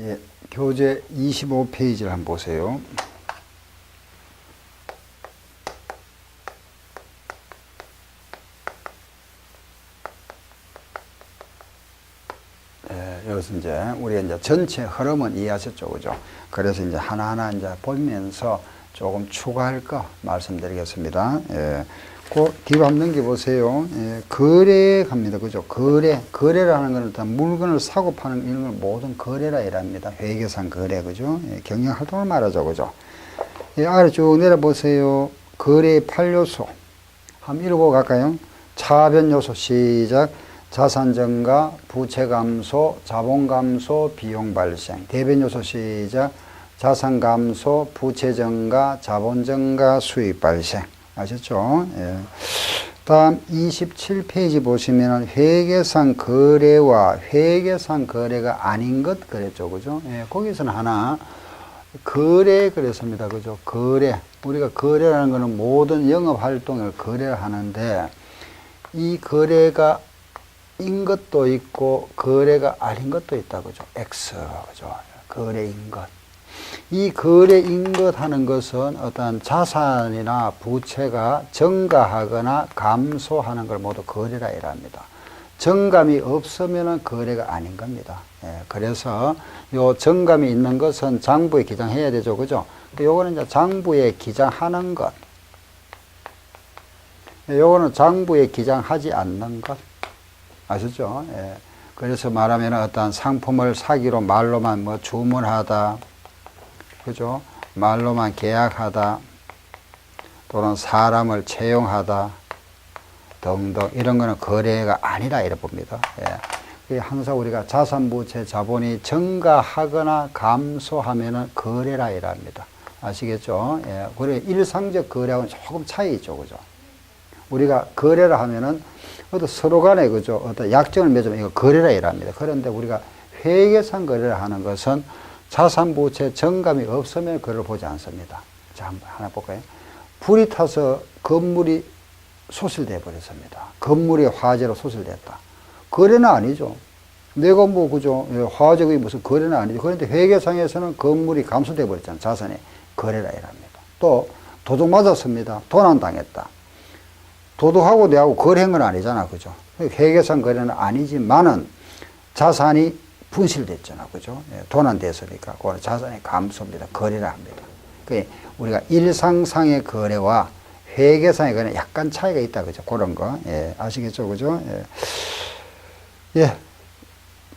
예, 교재 25페이지를 한번 보세요. 예, 여기서 이제 우리가 이제 전체 흐름은 이해하셨죠, 그죠? 그래서 이제 하나하나 이제 보면서 조금 추가할 거 말씀드리겠습니다. 예. 그 뒤로 한번 넘겨보세요. 예, 거래 갑니다. 그죠? 거래. 거래라는 거는 일단 물건을 사고 파는 이런 걸 모든 거래라 이랍니다. 회계상 거래. 그죠? 예, 경영 활동을 말하죠. 그죠? 예, 아래 쭉 내려보세요. 거래의 8요소. 한번 읽어보고 갈까요? 차변 요소 시작. 자산 증가, 부채 감소, 자본 감소, 비용 발생. 대변 요소 시작. 자산 감소, 부채 증가, 자본 증가, 수익 발생. 아셨죠? 예. 다음 27페이지 보시면 회계상 거래와 회계상 거래가 아닌 것 그랬죠. 그죠? 예, 거기서는 하나 거래 그랬습니다. 그죠? 거래. 우리가 거래라는 것은 모든 영업 활동을 거래를 하는데 이 거래가 인 것도 있고 거래가 아닌 것도 있다. 그죠? X. 그죠? 거래인 것. 이 거래인 것 하는 것은 어떤 자산이나 부채가 증가하거나 감소하는 걸 모두 거래라 이랍니다. 정감이 없으면 거래가 아닌 겁니다. 예, 그래서 요 정감이 있는 것은 장부에 기장해야 되죠. 그죠? 근데 요거는 이제 장부에 기장하는 것. 예, 요거는 장부에 기장하지 않는 것. 아시죠? 예. 그래서 말하면 어떤 상품을 사기로 말로만 뭐 주문하다. 그죠? 말로만 계약하다. 또는 사람을 채용하다. 등등 이런 거는 거래가 아니라 이래 봅니다. 예. 항상 우리가 자산부채 자본이 증가하거나 감소하면은 거래라 이랍니다. 아시겠죠? 예. 그래 일상적 거래하고는 조금 차이 있죠, 그죠? 우리가 거래를 하면은 어떤 서로 간에 그죠? 어떤 약정을 맺으면 이거 거래라 이랍니다. 그런데 우리가 회계상 거래를 하는 것은 자산부채 정감이 없으면 거래를 보지 않습니다. 자, 한번 하나 볼까요? 불이 타서 건물이 소실돼 버렸습니다. 건물이 화재로 소실됐다. 거래는 아니죠. 내가 뭐 그죠 예, 화재가 무슨 거래는 아니죠. 그런데 회계상에서는 건물이 감소돼 버렸잖아요. 자산이 거래라 이랍니다. 또 도둑 맞았습니다. 도난 당했다. 도둑하고 내하고 거래한 건 아니잖아, 그죠? 회계상 거래는 아니지만은 자산이 분실됐잖아, 그죠? 예, 도난됐으니까 그 자산이 감소입니다. 거래라 합니다. 그 우리가 일상상의 거래와 회계상의 거래는 약간 차이가 있다, 그죠? 그런 거, 예, 아시겠죠, 그죠? 예. 예.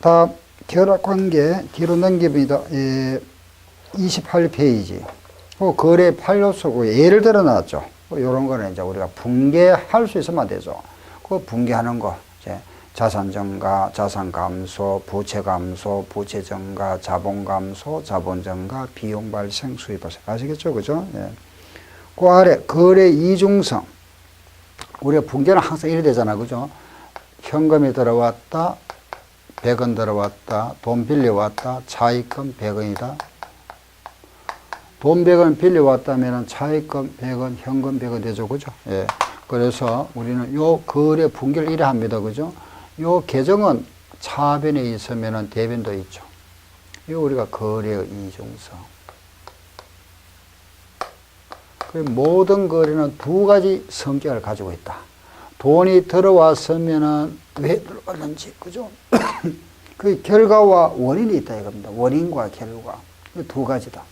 다음 결합관계 뒤로 넘깁니다. 예, 28페이지. 그 거래 8요소고 예를 들어 놨죠. 이런 거는 이제 우리가 붕괴할 수 있으면 되죠. 그 붕괴하는 거, 이제 자산 증가, 자산 감소, 부채 감소, 부채 증가, 자본 감소, 자본 증가, 비용 발생, 수입 발생. 아시겠죠? 그죠? 예. 그 아래 거래 이중성. 우리가 붕괴는 항상 이래 되잖아. 그죠? 현금이 들어왔다, 100원 들어왔다, 돈 빌려왔다, 차입금 100원이다. 돈 100원 빌려왔다면 차입금 100원, 현금 100원 되죠. 그죠? 예. 그래서 우리는 요 거래 분결 이래 합니다. 그죠? 요 계정은 차변에 있으면 대변도 있죠. 이 우리가 거래의 이중성. 그 모든 거래는 두 가지 성격을 가지고 있다. 돈이 들어왔으면은 왜 들어왔는지, 그죠? 그 결과와 원인이 있다 이겁니다. 원인과 결과. 그두 가지다.